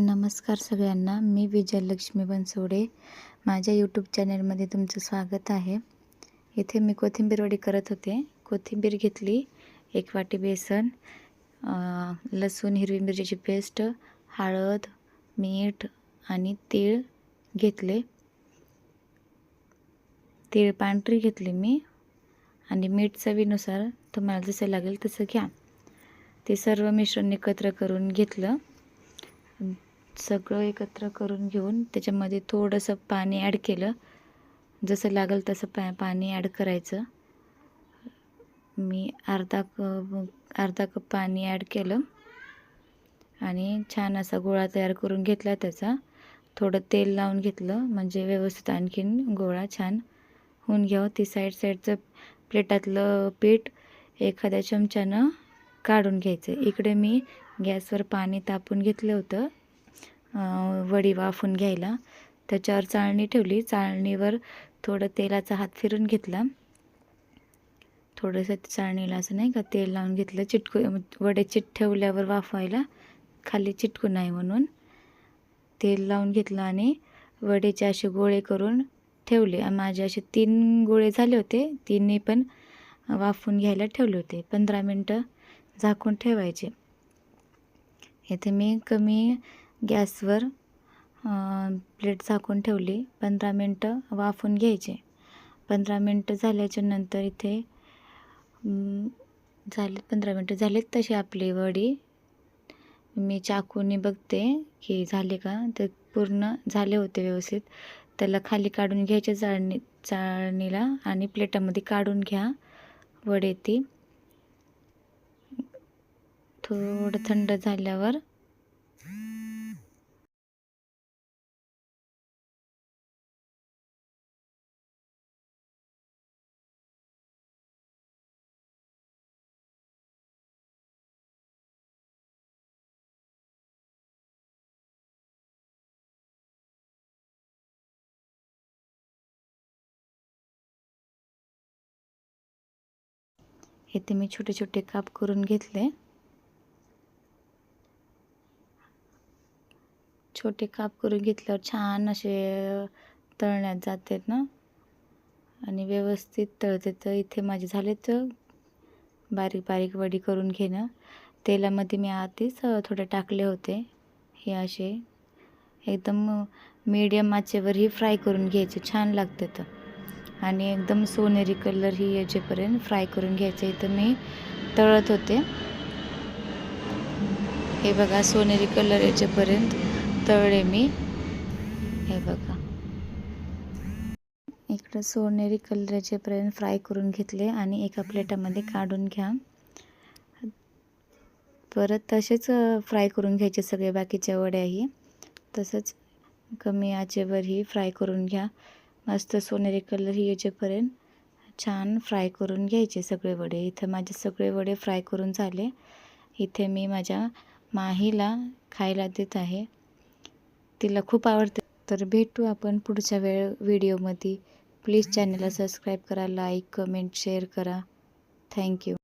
नमस्कार सगळ्यांना. मी विजयलक्ष्मी बनसोडे. माझ्या यूट्यूब चॅनलमध्ये तुमचं स्वागत आहे. इथे मी कोथिंबीर वडी करत होते. कोथिंबीर घेतली एक वाटी बेसन लसूण हिरवी मिरचीची पेस्ट हळद मीठ आणि तीळ घेतले. तीळ पांढरी घेतली मी आणि मीठ चवीनुसार तुम्हाला जसं लागेल तसं घ्या. ते सर्व मिश्रण एकत्र करून घेतलं. सगळं एकत्र करून घेऊन त्याच्यामध्ये थोडंसं पाणी ॲड केलं. जसं लागेल तसं पा पाणी ॲड करायचं. मी अर्धा कप अर्धा कप पाणी ॲड केलं. आणि छान असा गोळा तयार करून घेतला त्याचा. थोडं तेल लावून घेतलं. म्हणजे व्यवस्थित आणखीन गोळा छान होऊन घ्यावं. ती साईड साईडचं प्लेटातलं पीठ एखाद्या चमच्यानं काढून घ्यायचं. इकडे मी गॅसवर पाणी तापून घेतलं होतं. वडी वाफून घ्यायला. त्याच्यावर चाळणी ठेवली. चाळणीवर थोडं तेलाचा हात फिरून घेतला. थोडंसं चाळणीला असं नाही का तेल लावून घेतलं. चिटकू वडे चिट ठेवल्यावर वाफवायला. खाली चिटकू नाही म्हणून. तेल लावून घेतलं आणि वडेचे असे गोळे करून ठेवले. माझे असे तीन गोळे झाले होते. तिन्ही पण वाफून घ्यायला ठेवले होते. पंधरा मिनटं झाकून ठेवायचे. इथे मी कमी गॅसवर प्लेट झाकून ठेवली. पंधरा मिनटं वाफून घ्यायचे. पंधरा मिनटं झाल्याच्यानंतर इथे झाले पंधरा मिनटं झालेत तशी आपली वडी. मी चाकूने बघते की झाले का? ते पूर्ण झाले होते व्यवस्थित. त्याला खाली काढून घ्यायचे चाळणी चाळणीला आणि प्लेटामध्ये काढून घ्या वडे ती. थोडं थंड झाल्यावर इथे मी छोटे छोटे काप करून घेतले. छोटे काप करून घेतल्यावर छान असे तळण्यात जातात ना. आणि व्यवस्थित तळते. तर इथे माझे झाले तर बारीक बारीक वडी करून घेणं. तेलामध्ये मी आधीच थोडे टाकले होते हे असे. एकदम मीडियम आचेवर ही फ्राय करून घ्यायचे. छान लागतं तर. आणि एकदम सोनेरी कलर ही याचेपर्यंत फ्राय करून घ्यायचे. इथं मी तळत होते. हे बघा सोनेरी कलर याच्यापर्यंत तळले मी. हे बघा. इकडं सोनेरी कलर याच्यापर्यंत फ्राय करून घेतले आणि एका प्लेटामध्ये काढून घ्या. परत तसेच फ्राय करून घ्यायचे सगळे बाकीच्या वड्याही. तसंच कमी आचेवरही फ्राय करून घ्या. मस्त सोनेरी कलर ही याच्यापर्यंत छान फ्राय करून घ्यायचे सगळे वडे. इथं माझे सगळे वडे फ्राय करून झाले. इथे मी माझ्या माहीला खायला देत आहे. तिला खूप आवडते. तर भेटू आपण पुढच्या वेळ व्हिडिओमध्ये प्लीज चॅनलला सबस्क्राईब करा लाईक कमेंट शेअर करा. Thank you